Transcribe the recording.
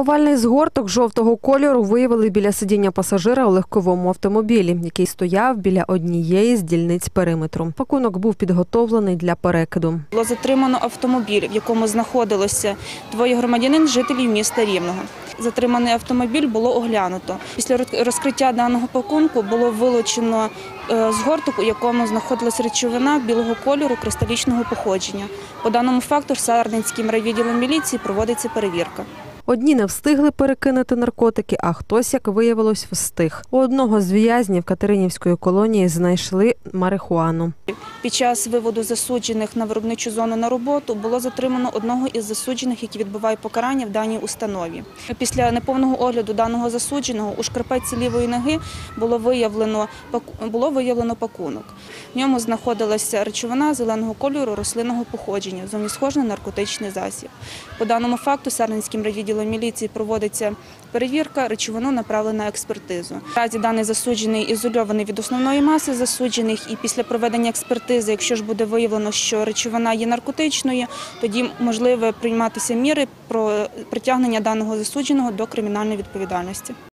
Овальний згорток жовтого кольору виявили біля сидіння пасажира у легковому автомобілі, який стояв біля однієї з дільниць периметру. Пакунок був підготовлений для перекиду. Було затримано автомобіль, в якому знаходилося двоє громадянин жителів міста Рівного. Затриманий автомобіль було оглянуто. Після роз- розкриття даного пакунку було вилучено е, згорток, у якому знаходилась речовина білого кольору кристалічного походження. По даному факту Сарненським райвідділом міліції проводиться перевірка. Одні не встигли перекинути наркотики, а хтось, як виявилось, встиг. У одного з в'язнів Катеринівської колонії знайшли марихуану. Під час виводу засуджених на виробничу зону на роботу було затримано одного із засуджених, який відбуває покарання в даній установі. Після неповного огляду даного засудженого у шкарпетці лівої ноги було виявлено було виявлено пакунок. В ньому знаходилася речовина зеленого кольору рослинного походження, зовні схожа на наркотичний засіб. По даному факту Сарненським райвідділом міліції проводиться перевірка, речовину направлено на експертизу. Наразі даний засуджений ізольований від основної маси засуджених, і після проведення експертизи, якщо ж буде виявлено, що речовина є наркотичною, тоді можливо прийматися міри про притягнення даного засудженого до кримінальної відповідальності.